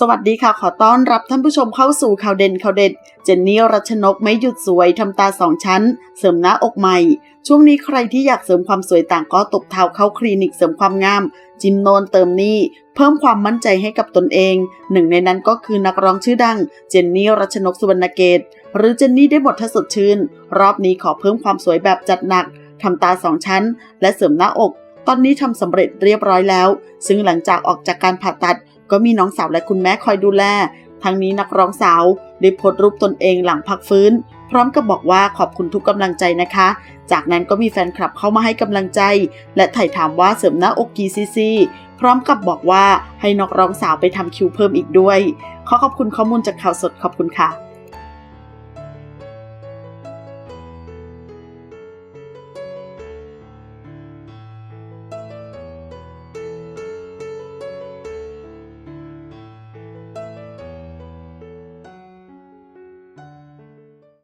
สวัสดีค่ะ ขอต้อนรับท่านผู้ชมเข้าสู่ข่าวเด่นข่าวเด็ด เจนนี่รัชนกไม่หยุดสวยทำตาสองชั้น เสริมหน้าอกใหม่ ช่วงนี้ใครที่อยากเสริมความสวยต่างก็ตบเท้าเข้าคลินิกเสริมความงาม จิมโนนเติมนี่เพิ่มความมั่นใจให้กับตนเอง หนึ่งในนั้นก็คือนักร้องชื่อดัง เจนนี่รัชนกสุวรรณเกต หรือเจนนี่ได้หมดถ้าสดชื่น รอบนี้ขอเพิ่มความสวยแบบจัดหนักทำตาสองชั้น และเสริมหน้าอก ตอนนี้ทำสำเร็จเรียบร้อยแล้ว ซึ่งหลังจากออกจากการผ่าตัด ก็มีน้องสาวและคุณแม่คอยดูแล ทั้งนี้นักร้องสาวได้โพสต์รูปตนเองหลังพักฟื้น พร้อมกับบอกว่าขอบคุณทุกกำลังใจนะคะ จากนั้นก็มีแฟนคลับเข้ามาให้กำลังใจ และถ่ายถามว่าเสริมหน้าอกกี่ซีซีพร้อมกับบอกว่าให้นักร้องสาวไปทำคิวเพิ่มอีกด้วย ขอขอบคุณข้อมูลจากข่าวสดขอบคุณค่ะ